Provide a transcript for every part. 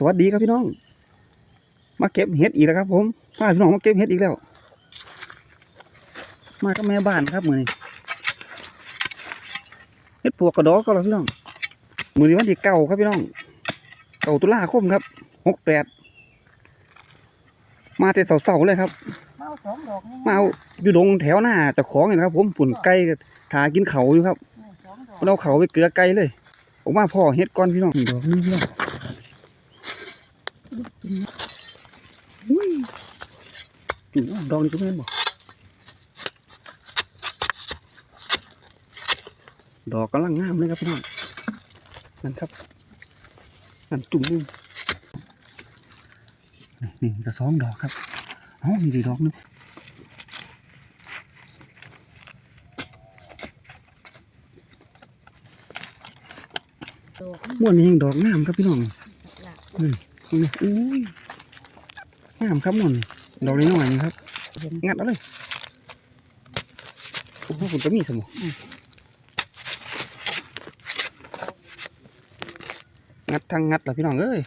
สวัสดีครับพี่น้อง มาเก็บเห็ดอีกแล้วครับ ผมพาพี่น้องมาเก็บเห็ดอีกแล้ว มากับแม่บ้านครับมือนี้เห็ดปวกกระดอกก็แล้วพี่น้อง มือนี้วันที่เก่าครับพี่น้อง เก่าตุลาคมครับหกแปดมาแต่เสาๆเลยครับ มาเอาสองดอกนี่มาเอาอยู่ดงแถวหน้าเจ้าของเนี่ยนะครับ ผมปุ่นไก่ถากินเขาอยู่ครับสองดอกเราเขาไปเกลือไก่เลย ผมว่าพ่อเฮ็ดก้อนพี่น้องดอกนึงพี่น้อง อุ้ยจุ๋มดอกนี้ก็แม่นบ่ดอกกำลังงามเลยครับพี่น้องนั่นครับนั่นจุ่มหนึงนี่นี่ก็สองดอกครับเอ้ามีดีดอกหนึงดอกม้วนนี้ยังดอกงามครับพี่น้องหลักนี่ อุ้ยงามครับม่วนนี่ดอกน้อยนี่ครับ งัดเอาเลยโอ้โหคุณก็มีสมองงัดทางงัดเหรอพี่น้องเอ้ย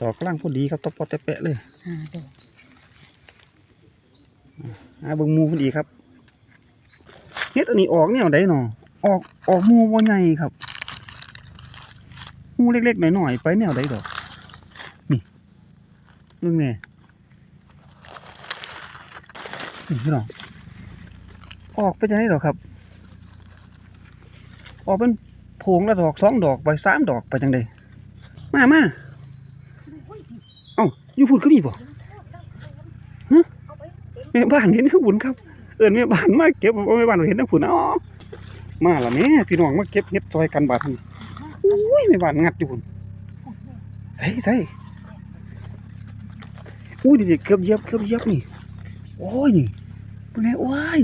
ดอกกำลังพอดีครับตบปอดแต่แปะเลยอาเบิ่งมูพอดีครับเฮ็ดอันนี้ออกแนวใดหนอออกออกมูบ่ใหญ่ครับ หูเล็กๆหน่อยๆไปแนวใดดอกนี่เบิ่งแน่นี่พี่น้องออกไปจังไดดอกครับ ออกเป็นโพงละดอกสองดอกไปสามดอกไปจังไดมามาเอ้าอยู่พูดก็มีบ่แม่บ้านเห็นทั้งบุญครับ เอิญแม่บ้านมาเก็บแม่บ้านเห็นทั้งผุนอ๋อมาละแม่พี่น้องมาเก็บเห็ดซอยกันบาดนี้ ไม่บานงัดอยู่พุ่นใส่ใส่อุ้ยนี่เกือบเยียบเกือบเยียบนี่โอ้ยนี่เป็นไงโอ้ย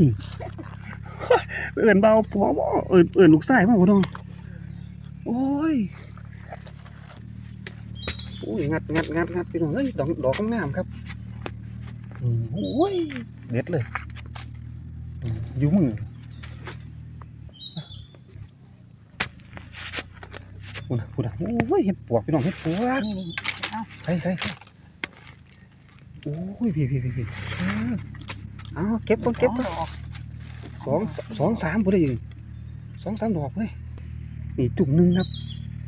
เอิญเบาผัวบ่เอิญเอิญลูกชายมาบ่น้องโอ้ยอุ้ยงัดงัดงัดงัดพี่น้องเฮ้ยดอกดอกงามครับโอ้ยเด็ดเลยอยู่มือ พูดนะพูดนะโอ้ยเห็ดปวกพี่น้องเห็ดปวกนี่เอาใส่ใส่ใส่โอ้ยพี่พี่พี่พี่เออเอาเก็บก่อนสเก็อบงก่อนดอกสองสองสามพอดีสองสามดอกเลยนี่จุ่มหนึ่งครับ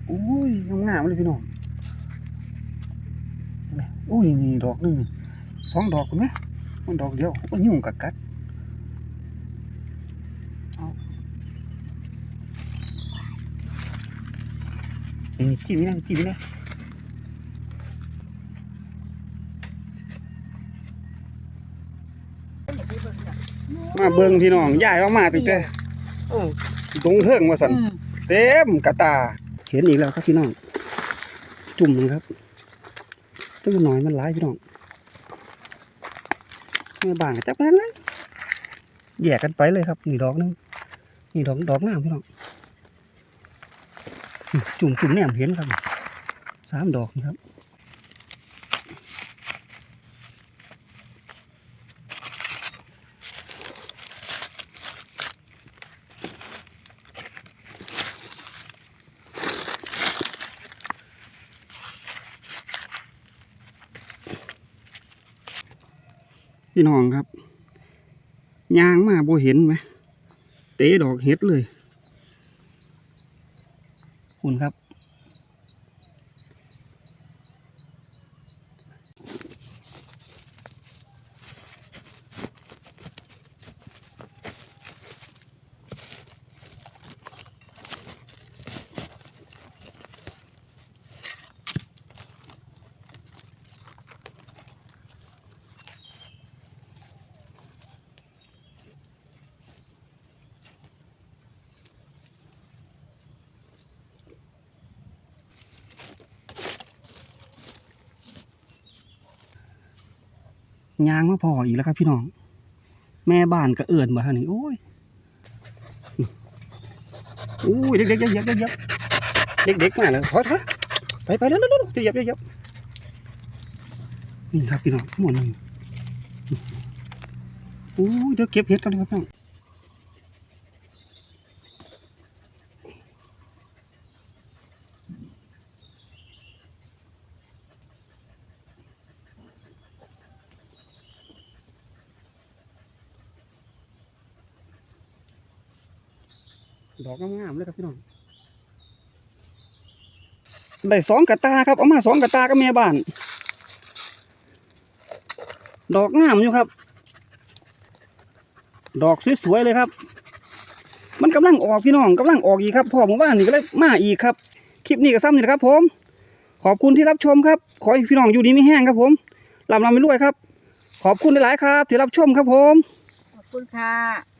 โอ้ยงามๆเลยพี่น้องนี่โอ้ยนี่ดอกหนึ่งสองดอกคุณไหมมันดอกเดียวโอ้ยยุ่งกัดกัดเอานี่ จิ้มนี่นะจิ้มนี่นะมาเบิ่งพี่น้องย้ายออกมาตั้งแต่เออตรงเทิงว่าสันอืมเต็มกระตาเห็นอีกแล้วครับพี่น้อง จุ่มหนึงครับตัวน้อยมันหลายพี่น้องแม่บางก็จับกันเลยแยกกันไปเลยครับนี่ดอกหนึงนี่ดอกดอกงามพี่น้องนี่ จุ่มจุ่มแหนมเห็นครับสามดอกนี่ครับพี่น้องครับยางมาบ่เห็นไหมเตะดอกเห็ดเลย คุณครับ ยางมาพออีกแล้วครับพี่น้อง แม่บ้านก็เอื่อนมาทางนี้โอ้ยโอ้ยเด็กๆเด็กๆเด็กๆเด็กๆเด็กๆมาเลยถอยถอยไปไปแล้วแล้วจะเยียบเยียบนี่ครับพี่น้องหมดเลยโอ้ยเดี๋ยวเก็บเห็ดกันครับพี่น้อง ดอกงามๆเลยครับพี่น้องได้สองกระตาครับเอามาสองกระตากับแม่บ้าน ดอกงามอยู่ครับ ดอกสวยๆเลยครับ มันกำลังออกพี่น้องกำลังออกอีกครับพ่อหมู่บ้านนี่ก็เลยมาอีกครับ คลิปนี้ก็ซ้ำนี่แหละครับ ผม ขอบคุณที่รับชมครับ ขอให้พี่น้องอยู่ดีไม่แห้งครับ ผมลำลำไปรวยครับ ขอบคุณหลายๆครับ ที่รับชมครับผม ขอบคุณค่ะ